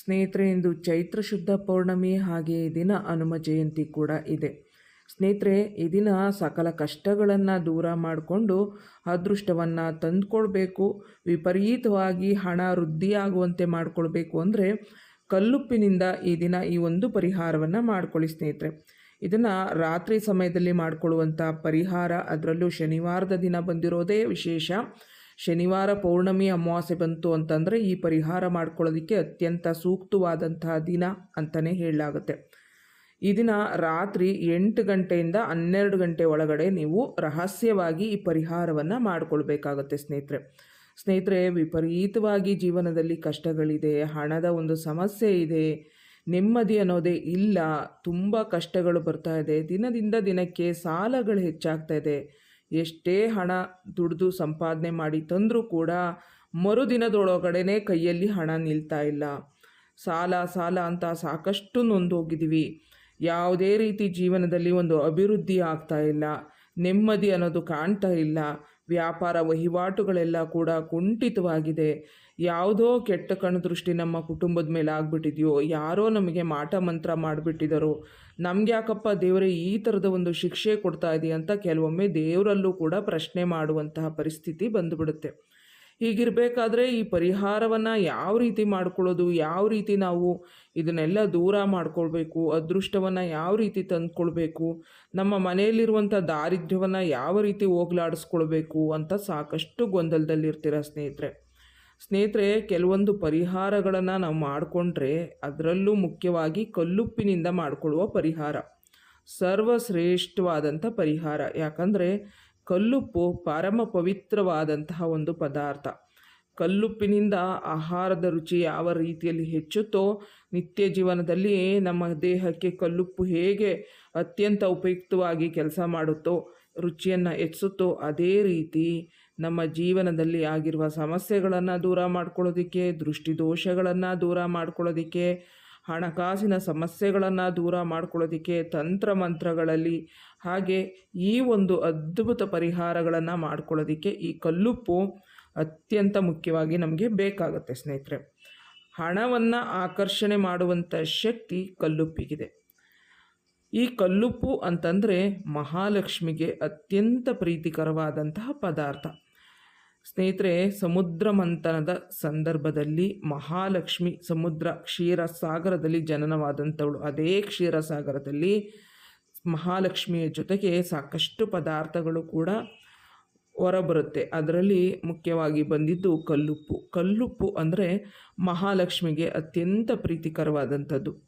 ಸ್ನೇಹಿತರೆ, ಇಂದು ಚೈತ್ರ ಶುದ್ಧ ಪೌರ್ಣಮಿ ಹಾಗೆ ದಿನ ಹನುಮ ಜಯಂತಿ ಕೂಡ ಇದೆ. ಸ್ನೇಹಿತರೆ, ಈ ದಿನ ಸಕಲ ಕಷ್ಟಗಳನ್ನು ದೂರ ಮಾಡಿಕೊಂಡು ಅದೃಷ್ಟವನ್ನು ತಂದುಕೊಳ್ಬೇಕು. ವಿಪರೀತವಾಗಿ ಹಣ ವೃದ್ಧಿಯಾಗುವಂತೆ ಮಾಡಿಕೊಳ್ಬೇಕು ಅಂದರೆ ಕಲ್ಲುಪ್ಪಿನಿಂದ ಈ ದಿನ ಈ ಒಂದು ಪರಿಹಾರವನ್ನು ಮಾಡ್ಕೊಳ್ಳಿ ಸ್ನೇಹಿತರೆ. ಇದನ್ನು ರಾತ್ರಿ ಸಮಯದಲ್ಲಿ ಮಾಡಿಕೊಳ್ಳುವಂಥ ಪರಿಹಾರ, ಅದರಲ್ಲೂ ಶನಿವಾರದ ದಿನ ಬಂದಿರೋದೇ ವಿಶೇಷ. ಶನಿವಾರ ಪೌರ್ಣಮಿ ಅಮಾವಾಸ್ಯೆ ಬಂತು ಅಂತಂದರೆ ಈ ಪರಿಹಾರ ಮಾಡ್ಕೊಳ್ಳೋದಕ್ಕೆ ಅತ್ಯಂತ ಸೂಕ್ತವಾದಂತಹ ದಿನ ಅಂತಲೇ ಹೇಳಲಾಗುತ್ತೆ. ಈ ದಿನ ರಾತ್ರಿ ಎಂಟು ಗಂಟೆಯಿಂದ ಹನ್ನೆರಡು ಗಂಟೆ ಒಳಗಡೆ ನೀವು ರಹಸ್ಯವಾಗಿ ಈ ಪರಿಹಾರವನ್ನು ಮಾಡಿಕೊಳ್ಬೇಕಾಗತ್ತೆ ಸ್ನೇಹಿತರೆ. ಸ್ನೇಹಿತರೆ, ವಿಪರೀತವಾಗಿ ಜೀವನದಲ್ಲಿ ಕಷ್ಟಗಳಿದೆ, ಹಣದ ಒಂದು ಸಮಸ್ಯೆ ಇದೆ, ನೆಮ್ಮದಿ ಅನ್ನೋದೇ ಇಲ್ಲ, ತುಂಬ ಕಷ್ಟಗಳು ಬರ್ತಾ ಇದೆ, ದಿನದಿಂದ ದಿನಕ್ಕೆ ಸಾಲಗಳು ಹೆಚ್ಚಾಗ್ತಾ ಇದೆ ಎಷ್ಟೇ ಹಣ ದುಡಿದು ಸಂಪಾದನೆ ಮಾಡಿ ತಂದರೂ ಕೂಡ ಮರುದಿನದೊಳಗಡೆನೆ ಕೈಯಲ್ಲಿ ಹಣ ನಿಲ್ತಾ ಇಲ್ಲ. ಸಾಲ ಸಾಲ ಅಂತ ಸಾಕಷ್ಟು ನೊಂದೋಗಿದ್ದೀವಿ. ಯಾವುದೇ ರೀತಿ ಜೀವನದಲ್ಲಿ ಒಂದು ಅಭಿವೃದ್ಧಿ ಆಗ್ತಾ ಇಲ್ಲ. ನೆಮ್ಮದಿ ಅನ್ನೋದು ಕಾಣ್ತಾ ಇಲ್ಲ. ವ್ಯಾಪಾರ ವಹಿವಾಟುಗಳೆಲ್ಲ ಕೂಡ ಕುಂಠಿತವಾಗಿದೆ. ಯಾವುದೋ ಕೆಟ್ಟ ಕಣ್ಣು ದೃಷ್ಟಿ ನಮ್ಮ ಕುಟುಂಬದ ಮೇಲೆ ಆಗ್ಬಿಟ್ಟಿದೆಯೋ ಯಾರೋ ನಮಗೆ ಮಾಟ ಮಂತ್ರ ಮಾಡಿಬಿಟ್ಟಿದ್ದಾರೋ. ನಮ್ಗೆ ಯಾಕಪ್ಪ ದೇವರೇ ಈ ಥರದ ಒಂದು ಶಿಕ್ಷೆ ಕೊಡ್ತಾ ಇದೆಯಾ ಅಂತ ಕೆಲವೊಮ್ಮೆ ದೇವರಲ್ಲೂ ಕೂಡ ಪ್ರಶ್ನೆ ಮಾಡುವಂತಹ ಪರಿಸ್ಥಿತಿ ಬಂದುಬಿಡುತ್ತೆ. ಹೀಗಿರಬೇಕಾದ್ರೆ ಈ ಪರಿಹಾರವನ್ನು ಯಾವ ರೀತಿ ಮಾಡ್ಕೊಳ್ಳೋದು, ಯಾವ ರೀತಿ ನಾವು ಇದನ್ನೆಲ್ಲ ದೂರ ಮಾಡ್ಕೊಳ್ಬೇಕು, ಅದೃಷ್ಟವನ್ನು ಯಾವ ರೀತಿ ತಂದುಕೊಳ್ಬೇಕು, ನಮ್ಮ ಮನೆಯಲ್ಲಿರುವಂಥ ದಾರಿದ್ರ್ಯವನ್ನು ಯಾವ ರೀತಿ ಹೋಗ್ಲಾಡಿಸ್ಕೊಳ್ಬೇಕು ಅಂತ ಸಾಕಷ್ಟು ಗೊಂದಲದಲ್ಲಿರ್ತೀರ ಸ್ನೇಹಿತರೆ. ಸ್ನೇಹಿತರೆ, ಕೆಲವೊಂದು ಪರಿಹಾರಗಳನ್ನು ನಾವು ಮಾಡಿಕೊಂಡ್ರೆ ಅದರಲ್ಲೂ ಮುಖ್ಯವಾಗಿ ಕಲ್ಲುಪ್ಪಿನಿಂದ ಮಾಡಿಕೊಳ್ಳುವ ಪರಿಹಾರ. ಸರ್ವಶ್ರೇಷ್ಠವಾದಂಥ ಪರಿಹಾರ. ಯಾಕಂದರೆ ಕಲ್ಲುಪ್ಪು ಪರಮ ಪವಿತ್ರವಾದಂತಹ ಒಂದು ಪದಾರ್ಥ. ಕಲ್ಲುಪ್ಪಿನಿಂದ ಆಹಾರದ ರುಚಿ ಯಾವ ರೀತಿಯಲ್ಲಿ ಹೆಚ್ಚುತ್ತೋ ನಿತ್ಯ ಜೀವನದಲ್ಲಿ ನಮ್ಮ ದೇಹಕ್ಕೆ ಕಲ್ಲುಪ್ಪು ಹೇಗೆ ಅತ್ಯಂತ ಉಪಯುಕ್ತವಾಗಿ ಕೆಲಸ ಮಾಡುತ್ತೋ ರುಚಿಯನ್ನು ಹೆಚ್ಚಿಸುತ್ತೋ ಅದೇ ರೀತಿ ನಮ್ಮ ಜೀವನದಲ್ಲಿ ಆಗಿರುವ ಸಮಸ್ಯೆಗಳನ್ನು ದೂರ ಮಾಡ್ಕೊಳ್ಳೋದಕ್ಕೆ, ದೃಷ್ಟಿದೋಷಗಳನ್ನು ದೂರ ಮಾಡ್ಕೊಳ್ಳೋದಕ್ಕೆ, ಹಣಕಾಸಿನ ಸಮಸ್ಯೆಗಳನ್ನು ದೂರ ಮಾಡ್ಕೊಳ್ಳೋದಕ್ಕೆ ತಂತ್ರ ಮಂತ್ರಗಳಲ್ಲಿ ಹಾಗೆ ಈ ಒಂದು ಅದ್ಭುತ ಪರಿಹಾರಗಳನ್ನು ಮಾಡ್ಕೊಳ್ಳೋದಕ್ಕೆ ಈ ಕಲ್ಲುಪ್ಪು ಅತ್ಯಂತ ಮುಖ್ಯವಾಗಿ ನಮಗೆ ಬೇಕಾಗುತ್ತೆ ಸ್ನೇಹಿತರೆ. ಹಣವನ್ನು ಆಕರ್ಷಣೆ ಮಾಡುವಂಥ ಶಕ್ತಿ ಕಲ್ಲುಪ್ಪಿಗಿದೆ. ಈ ಕಲ್ಲುಪ್ಪು ಅಂತಂದರೆ ಮಹಾಲಕ್ಷ್ಮಿಗೆ ಅತ್ಯಂತ ಪ್ರೀತಿಕರವಾದಂತಹ ಪದಾರ್ಥ. ಸ್ನೇಹಿತರೆ, ಸಮುದ್ರ ಮಂಥನದ ಸಂದರ್ಭದಲ್ಲಿ ಮಹಾಲಕ್ಷ್ಮಿ ಸಮುದ್ರ ಕ್ಷೀರ ಸಾಗರದಲ್ಲಿ ಜನನವಾದಂಥವಳು. ಅದೇ ಕ್ಷೀರ ಸಾಗರದಲ್ಲಿ ಮಹಾಲಕ್ಷ್ಮಿಯ ಜೊತೆಗೆ ಸಾಕಷ್ಟು ಪದಾರ್ಥಗಳು ಕೂಡ ಹೊರಬರುತ್ತೆ. ಅದರಲ್ಲಿ ಮುಖ್ಯವಾಗಿ ಬಂದಿದ್ದು ಕಲ್ಲುಪ್ಪು. ಕಲ್ಲುಪ್ಪು ಅಂದರೆ ಮಹಾಲಕ್ಷ್ಮಿಗೆ ಅತ್ಯಂತ ಪ್ರೀತಿಕರವಾದಂಥದ್ದು.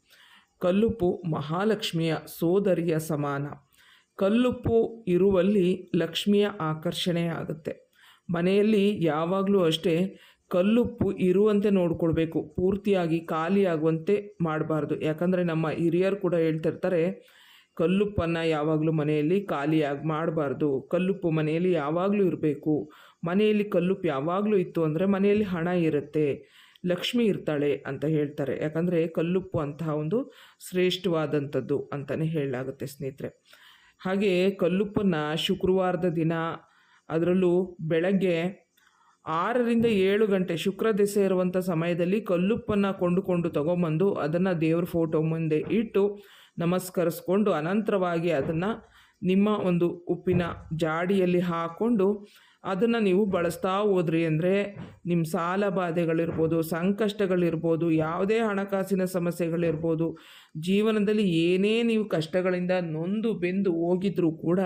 ಕಲ್ಲುಪ್ಪು ಮಹಾಲಕ್ಷ್ಮಿಯ ಸೋದರಿಯ ಸಮಾನ. ಕಲ್ಲುಪ್ಪು ಇರುವಲ್ಲಿ ಲಕ್ಷ್ಮಿಯ ಆಕರ್ಷಣೆ ಆಗುತ್ತೆ. ಮನೆಯಲ್ಲಿ ಯಾವಾಗಲೂ ಅಷ್ಟೇ ಕಲ್ಲುಪ್ಪು ಇರುವಂತೆ ನೋಡಿಕೊಳ್ಬೇಕು. ಪೂರ್ತಿಯಾಗಿ ಖಾಲಿಯಾಗುವಂತೆ ಮಾಡಬಾರ್ದು. ಯಾಕಂದರೆ ನಮ್ಮ ಹಿರಿಯರು ಕೂಡ ಹೇಳ್ತಿರ್ತಾರೆ, ಕಲ್ಲುಪ್ಪನ್ನು ಯಾವಾಗಲೂ ಮನೆಯಲ್ಲಿ ಖಾಲಿಯಾಗಿ ಮಾಡಬಾರ್ದು. ಕಲ್ಲುಪ್ಪು ಮನೆಯಲ್ಲಿ ಯಾವಾಗಲೂ ಇರಬೇಕು. ಮನೆಯಲ್ಲಿ ಕಲ್ಲುಪ್ಪು ಯಾವಾಗಲೂ ಇತ್ತು ಅಂದರೆ ಮನೆಯಲ್ಲಿ ಹಣ ಇರುತ್ತೆ. ಲಕ್ಷ್ಮಿ ಇರ್ತಾಳೆ ಅಂತ ಹೇಳ್ತಾರೆ. ಯಾಕಂದರೆ ಕಲ್ಲುಪ್ಪು ಅಂತಹ ಒಂದು ಶ್ರೇಷ್ಠವಾದಂಥದ್ದು ಅಂತಲೇ ಹೇಳಲಾಗುತ್ತೆ ಸ್ನೇಹಿತರೆ. ಹಾಗೆಯೇ ಕಲ್ಲುಪ್ಪನ್ನು ಶುಕ್ರವಾರದ ದಿನ ಅದರಲ್ಲೂ ಬೆಳಗ್ಗೆ ಆರರಿಂದ ಏಳು ಗಂಟೆ ಶುಕ್ರ ದೆಸೆ ಇರುವಂಥ ಸಮಯದಲ್ಲಿ ಕಲ್ಲುಪ್ಪನ್ನು ಕೊಂಡುಕೊಂಡು ತಗೊಂಬಂದು ಅದನ್ನು ದೇವ್ರ ಫೋಟೋ ಮುಂದೆ ಇಟ್ಟು ನಮಸ್ಕರಿಸ್ಕೊಂಡು ಅನಂತರವಾಗಿ ಅದನ್ನು ನಿಮ್ಮ ಒಂದು ಉಪ್ಪಿನ ಜಾಡಿಯಲ್ಲಿ ಹಾಕ್ಕೊಂಡು ಅದನ್ನು ನೀವು ಬಳಸ್ತಾ ಹೋದ್ರಿ ಅಂದರೆ ನಿಮ್ಮ ಸಾಲ ಬಾಧೆಗಳಿರ್ಬೋದು, ಸಂಕಷ್ಟಗಳಿರ್ಬೋದು, ಯಾವುದೇ ಹಣಕಾಸಿನ ಸಮಸ್ಯೆಗಳಿರ್ಬೋದು, ಜೀವನದಲ್ಲಿ ಏನೇ ನೀವು ಕಷ್ಟಗಳಿಂದ ನೊಂದು ಬೆಂದು ಹೋಗಿದ್ರೂ ಕೂಡ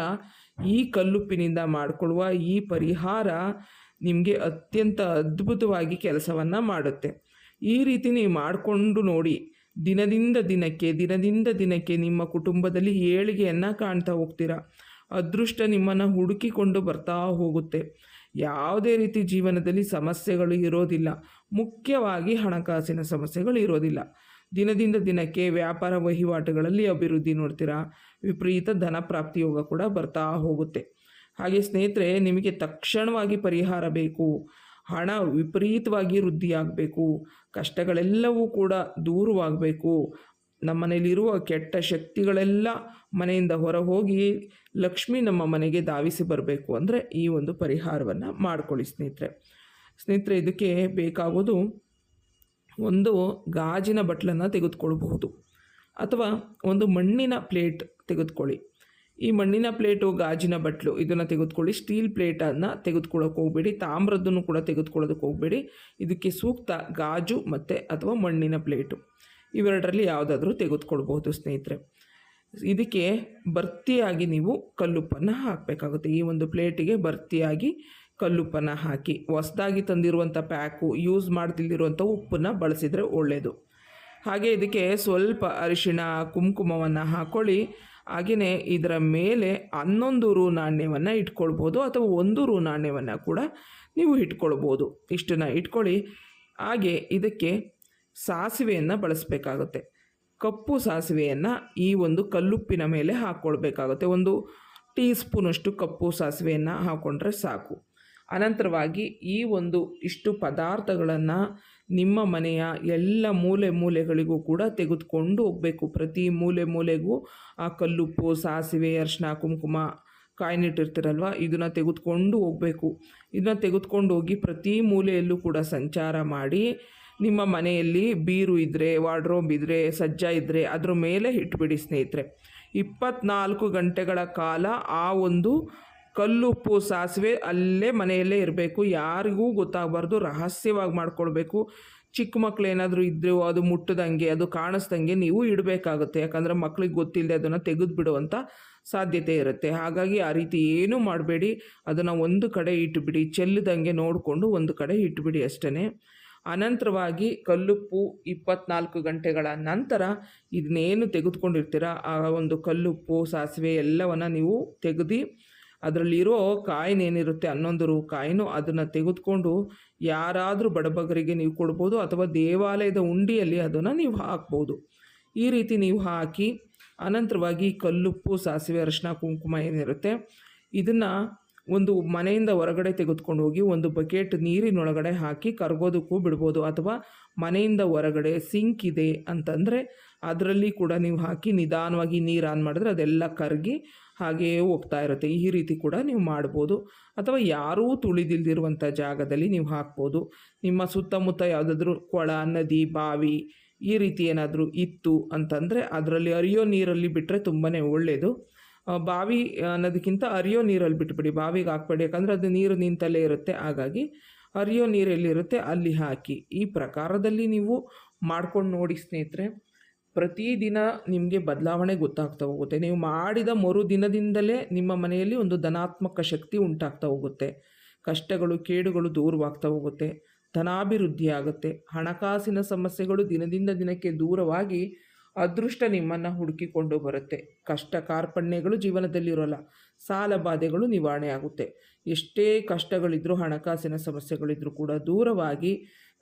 ಈ ಕಲ್ಲುಪ್ಪಿನಿಂದ ಮಾಡಿಕೊಳ್ಳುವ ಈ ಪರಿಹಾರ ನಿಮಗೆ ಅತ್ಯಂತ ಅದ್ಭುತವಾಗಿ ಕೆಲಸವನ್ನು ಮಾಡುತ್ತೆ. ಈ ರೀತಿ ನೀವು ಮಾಡಿಕೊಂಡು ನೋಡಿ, ದಿನದಿಂದ ದಿನಕ್ಕೆ ದಿನದಿಂದ ದಿನಕ್ಕೆ ನಿಮ್ಮ ಕುಟುಂಬದಲ್ಲಿ ಏಳಿಗೆಯನ್ನು ಕಾಣ್ತಾ ಹೋಗ್ತೀರಾ. ಅದೃಷ್ಟ ನಿಮ್ಮನ್ನು ಹುಡುಕಿಕೊಂಡು ಬರ್ತಾ ಹೋಗುತ್ತೆ. ಯಾವುದೇ ರೀತಿ ಜೀವನದಲ್ಲಿ ಸಮಸ್ಯೆಗಳು ಇರೋದಿಲ್ಲ. ಮುಖ್ಯವಾಗಿ ಹಣಕಾಸಿನ ಸಮಸ್ಯೆಗಳು ಇರೋದಿಲ್ಲ. ದಿನದಿಂದ ದಿನಕ್ಕೆ ವ್ಯಾಪಾರ ವಹಿವಾಟುಗಳಲ್ಲಿ ಅಭಿವೃದ್ಧಿ ನೋಡ್ತೀರಾ? ವಿಪರೀತ ಧನ ಪ್ರಾಪ್ತಿ ಯೋಗ ಕೂಡ ಬರ್ತಾ ಹೋಗುತ್ತೆ. ಹಾಗೆ ಸ್ನೇಹಿತರೆ, ನಿಮಗೆ ತಕ್ಷಣವಾಗಿ ಪರಿಹಾರ ಬೇಕು. ಹಣ ವಿಪರೀತವಾಗಿ ವೃದ್ಧಿಯಾಗಬೇಕು. ಕಷ್ಟಗಳೆಲ್ಲವೂ ಕೂಡ ದೂರವಾಗಬೇಕು. ನಮ್ಮ ಮನೆಯಲ್ಲಿರುವ ಕೆಟ್ಟ ಶಕ್ತಿಗಳೆಲ್ಲ ಮನೆಯಿಂದ ಹೊರ ಹೋಗಿ ಲಕ್ಷ್ಮಿ ನಮ್ಮ ಮನೆಗೆ ಧಾವಿಸಿ ಬರಬೇಕು ಅಂದರೆ ಈ ಒಂದು ಪರಿಹಾರವನ್ನು ಮಾಡ್ಕೊಳ್ಳಿ ಸ್ನೇಹಿತರೆ. ಸ್ನೇಹಿತರೆ, ಇದಕ್ಕೆ ಬೇಕಾಗೋದು ಒಂದು ಗಾಜಿನ ಬಟ್ಲನ್ನು ತೆಗೆದುಕೊಳ್ಬಹುದು. ಅಥವಾ ಒಂದು ಮಣ್ಣಿನ ಪ್ಲೇಟ್ ತೆಗೆದುಕೊಳ್ಳಿ. ಈ ಮಣ್ಣಿನ ಪ್ಲೇಟು, ಗಾಜಿನ ಬಟ್ಲು ಇದನ್ನು ತೆಗೆದುಕೊಳ್ಳಿ. ಸ್ಟೀಲ್ ಪ್ಲೇಟನ್ನು ತೆಗೆದುಕೊಳ್ಳೋಕೆ ಹೋಗಬೇಡಿ. ತಾಮ್ರದ್ದನ್ನು ಕೂಡ ತೆಗೆದುಕೊಳ್ಳೋದಕ್ಕೆ ಹೋಗಬೇಡಿ. ಇದಕ್ಕೆ ಸೂಕ್ತ ಗಾಜು ಮತ್ತು ಅಥವಾ ಮಣ್ಣಿನ ಪ್ಲೇಟು. ಇವೆರಡರಲ್ಲಿ ಯಾವುದಾದ್ರೂ ತೆಗೆದುಕೊಳ್ಬಹುದು, ಸ್ನೇಹಿತರೆ. ಇದಕ್ಕೆ ಭರ್ತಿಯಾಗಿ ನೀವು ಕಲ್ಲುಪ್ಪನ್ನು ಹಾಕಬೇಕಾಗುತ್ತೆ. ಈ ಒಂದು ಪ್ಲೇಟಿಗೆ ಭರ್ತಿಯಾಗಿ ಕಲ್ಲುಪ್ಪನ್ನು ಹಾಕಿ, ಹೊಸದಾಗಿ ತಂದಿರುವಂಥ ಪ್ಯಾಕು, ಯೂಸ್ ಮಾಡ್ತಿಲ್ದಿರುವಂಥ ಉಪ್ಪನ್ನು ಬಳಸಿದರೆ ಒಳ್ಳೆಯದು ಹಾಗೆ ಇದಕ್ಕೆ ಸ್ವಲ್ಪ ಅರಿಶಿಣ, ಕುಂಕುಮವನ್ನು ಹಾಕ್ಕೊಳ್ಳಿ ಹಾಗೆಯೇ ಇದರ ಮೇಲೆ ಹನ್ನೊಂದು ರೂ ನಾಣ್ಯವನ್ನು ಇಟ್ಕೊಳ್ಬೋದು ಅಥವಾ ಒಂದು ರೂ ನಾಣ್ಯವನ್ನು ಕೂಡ ನೀವು ಇಟ್ಕೊಳ್ಬೋದು ಇಷ್ಟನ್ನು ಇಟ್ಕೊಳ್ಳಿ. ಹಾಗೆ ಇದಕ್ಕೆ ಸಾಸಿವೆಯನ್ನು ಬಳಸಬೇಕಾಗುತ್ತೆ. ಕಪ್ಪು ಸಾಸಿವೆಯನ್ನು ಈ ಒಂದು ಕಲ್ಲುಪ್ಪಿನ ಮೇಲೆ ಹಾಕ್ಕೊಳ್ಬೇಕಾಗುತ್ತೆ ಒಂದು ಟೀ ಸ್ಪೂನಷ್ಟು ಕಪ್ಪು ಸಾಸಿವೆಯನ್ನು ಹಾಕ್ಕೊಂಡ್ರೆ ಸಾಕು. ಅನಂತರವಾಗಿ ಈ ಒಂದು ಇಷ್ಟು ಪದಾರ್ಥಗಳನ್ನು ನಿಮ್ಮ ಮನೆಯ ಎಲ್ಲ ಮೂಲೆ ಮೂಲೆಗಳಿಗೂ ಕೂಡ ತೆಗೆದುಕೊಂಡು ಹೋಗಬೇಕು. ಪ್ರತಿ ಮೂಲೆ ಮೂಲೆಗೂ ಆ ಕಲ್ಲುಪ್ಪು, ಸಾಸಿವೆ ಅರಿಶಿನ ಕುಂಕುಮ, ಕಾಯಿನಿಟ್ಟಿರ್ತೀರಲ್ವ, ಇದನ್ನು ತೆಗೆದುಕೊಂಡು ಹೋಗಬೇಕು. ಇದನ್ನ ತೆಗೆದುಕೊಂಡು ಹೋಗಿ ಪ್ರತಿ ಮೂಲೆಯಲ್ಲೂ ಕೂಡ ಸಂಚಾರ ಮಾಡಿ ನಿಮ್ಮ ಮನೆಯಲ್ಲಿ ಬೀರು ಇದ್ದರೆ ವಾರ್ಡ್ರೋಬ್ ಇದ್ದರೆ ಸಜ್ಜ ಇದ್ದರೆ ಅದ್ರ ಮೇಲೆ ಇಟ್ಬಿಡಿ ಸ್ನೇಹಿತರೆ. ಇಪ್ಪತ್ನಾಲ್ಕು ಗಂಟೆಗಳ ಕಾಲ ಆ ಒಂದು ಕಲ್ಲುಪ್ಪು ಸಾಸಿವೆ ಅಲ್ಲೇ ಮನೆಯಲ್ಲೇ ಇರಬೇಕು. ಯಾರಿಗೂ ಗೊತ್ತಾಗಬಾರ್ದು, ರಹಸ್ಯವಾಗಿ ಮಾಡ್ಕೊಳ್ಬೇಕು. ಚಿಕ್ಕ ಮಕ್ಕಳು ಏನಾದರೂ ಇದ್ದರೆ ಅದು ಮುಟ್ಟದಂಗೆ, ಅದು ಕಾಣಿಸ್ದಂಗೆ ನೀವು ಇಡಬೇಕಾಗುತ್ತೆ. ಯಾಕಂದರೆ ಮಕ್ಳಿಗೆ ಗೊತ್ತಿಲ್ಲದೆ ಅದನ್ನು ತೆಗೆದು ಬಿಡುವಂಥ ಸಾಧ್ಯತೆ ಇರುತ್ತೆ. ಹಾಗಾಗಿ ಆ ರೀತಿ ಏನೂ ಮಾಡಬೇಡಿ. ಅದನ್ನು ಒಂದು ಕಡೆ ಇಟ್ಟುಬಿಡಿ ಚೆಲ್ಲದಂಗೆ ನೋಡಿಕೊಂಡು ಒಂದು ಕಡೆ ಇಟ್ಬಿಡಿ ಅಷ್ಟೇ ಅನಂತರವಾಗಿ ಕಲ್ಲುಪ್ಪು ಇಪ್ಪತ್ನಾಲ್ಕು ಗಂಟೆಗಳ ನಂತರ ಇದನ್ನೇನು ತೆಗೆದುಕೊಂಡಿರ್ತೀರ? ಆ ಒಂದು ಕಲ್ಲುಪ್ಪು ಸಾಸಿವೆ ಎಲ್ಲವನ್ನು ನೀವು ತೆಗೆದು ಅದರಲ್ಲಿರೋ ಕಾಯಿನ್ ಏನಿರುತ್ತೆ, ಹನ್ನೊಂದು ರೂ ಕಾಯಿನೂ ಅದನ್ನು ತೆಗೆದುಕೊಂಡು ಯಾರಾದರೂ ಬಡಬಗರಿಗೆ ನೀವು ಕೊಡ್ಬೋದು ಅಥವಾ ದೇವಾಲಯದ ಉಂಡಿಯಲ್ಲಿ ಅದನ್ನು ನೀವು ಹಾಕ್ಬೋದು. ಈ ರೀತಿ ನೀವು ಹಾಕಿ ಅನಂತರವಾಗಿ ಕಲ್ಲುಪ್ಪು ಸಾಸಿವೆ ಅರಿಶಿನ ಕುಂಕುಮ ಏನಿರುತ್ತೆ, ಇದನ್ನು ಒಂದು ಮನೆಯಿಂದ ಹೊರಗಡೆ ತೆಗೆದುಕೊಂಡು ಹೋಗಿ ಒಂದು ಬಕೆಟ್ ನೀರಿನೊಳಗಡೆ ಹಾಕಿ ಕರಗೋದಕ್ಕೂ ಬಿಡ್ಬೋದು. ಅಥವಾ ಮನೆಯಿಂದ ಹೊರಗಡೆ ಸಿಂಕ್ ಇದೆ ಅಂತಂದರೆ ಅದರಲ್ಲಿ ಕೂಡ ನೀವು ಹಾಕಿ ನಿಧಾನವಾಗಿ ನೀರು ಆನ್ ಮಾಡಿದ್ರೆ ಅದೆಲ್ಲ ಕರಗಿ ಹಾಗೆಯೇ ಹೋಗ್ತಾ ಇರುತ್ತೆ. ಈ ರೀತಿ ಕೂಡ ನೀವು ಮಾಡ್ಬೋದು. ಅಥವಾ ಯಾರೂ ತುಳಿದಿಲ್ದಿರುವಂಥ ಜಾಗದಲ್ಲಿ ನೀವು ಹಾಕ್ಬೋದು. ನಿಮ್ಮ ಸುತ್ತಮುತ್ತ ಯಾವುದಾದ್ರೂ ಕೊಳ, ನದಿ, ಬಾವಿ ಈ ರೀತಿ ಏನಾದರೂ ಇತ್ತು ಅಂತಂದರೆ ಅದರಲ್ಲಿ ಅರಿಯೋ ನೀರಲ್ಲಿ ಬಿಟ್ಟರೆ ತುಂಬಾ ಒಳ್ಳೆಯದು ಬಾವಿ ಅನ್ನೋದಕ್ಕಿಂತ ಅರಿಯೋ ನೀರಲ್ಲಿ ಬಿಟ್ಬಿಡಿ, ಬಾವಿಗೆ ಹಾಕ್ಬೇಡಿ. ಯಾಕಂದರೆ ಅದು ನೀರು ನಿಂತಲ್ಲೇ ಇರುತ್ತೆ. ಹಾಗಾಗಿ ಹರಿಯೋ ನೀರೆಲ್ಲಿರುತ್ತೆ ಅಲ್ಲಿ ಹಾಕಿ. ಈ ಪ್ರಕಾರದಲ್ಲಿ ನೀವು ಮಾಡ್ಕೊಂಡು ನೋಡಿ ಸ್ನೇಹಿತರೆ, ಪ್ರತಿದಿನ ನಿಮಗೆ ಬದಲಾವಣೆ ಗೊತ್ತಾಗ್ತಾ ಹೋಗುತ್ತೆ. ನೀವು ಮಾಡಿದ ಮರು ದಿನದಿಂದಲೇ ನಿಮ್ಮ ಮನೆಯಲ್ಲಿ ಒಂದು ಧನಾತ್ಮಕ ಶಕ್ತಿ ಉಂಟಾಗ್ತಾ ಹೋಗುತ್ತೆ. ಕಷ್ಟಗಳು, ಕೇಡುಗಳು ದೂರವಾಗ್ತಾ ಹೋಗುತ್ತೆ. ಧನಾಭಿವೃದ್ಧಿ ಆಗುತ್ತೆ ಹಣಕಾಸಿನ ಸಮಸ್ಯೆಗಳು ದಿನದಿಂದ ದಿನಕ್ಕೆ ದೂರವಾಗಿ ಅದೃಷ್ಟ ನಿಮ್ಮನ್ನು ಹುಡುಕಿಕೊಂಡು ಬರುತ್ತೆ. ಕಷ್ಟ ಕಾರ್ಪಣ್ಯಗಳು ಜೀವನದಲ್ಲಿರೋಲ್ಲ. ಸಾಲ ಬಾಧೆಗಳು ನಿವಾರಣೆ ಆಗುತ್ತೆ. ಎಷ್ಟೇ ಕಷ್ಟಗಳಿದ್ದರೂ ಹಣಕಾಸಿನ ಸಮಸ್ಯೆಗಳಿದ್ದರೂ ಕೂಡ ದೂರವಾಗಿ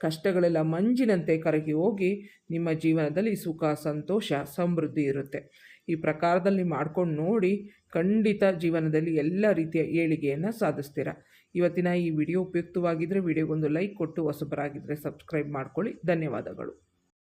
ಕಷ್ಟಗಳೆಲ್ಲ ಮಂಜಿನಂತೆ ಕರಗಿ ಹೋಗಿ ನಿಮ್ಮ ಜೀವನದಲ್ಲಿ ಸುಖ, ಸಂತೋಷ, ಸಮೃದ್ಧಿ ಇರುತ್ತೆ. ಈ ಪ್ರಕಾರದಲ್ಲಿ ಮಾಡ್ಕೊಂಡು ನೋಡಿ ಖಂಡಿತ ಜೀವನದಲ್ಲಿ ಎಲ್ಲ ರೀತಿಯ ಏಳಿಗೆಯನ್ನು ಸಾಧಿಸ್ತೀರ. ಇವತ್ತಿನ ಈ ವಿಡಿಯೋ ಉಪಯುಕ್ತವಾಗಿದ್ದರೆ ವಿಡಿಯೋಗೊಂದು ಲೈಕ್ ಕೊಟ್ಟು ಹೊಸಬರಾಗಿದ್ದರೆ ಸಬ್ಸ್ಕ್ರೈಬ್ ಮಾಡ್ಕೊಳ್ಳಿ. ಧನ್ಯವಾದಗಳು.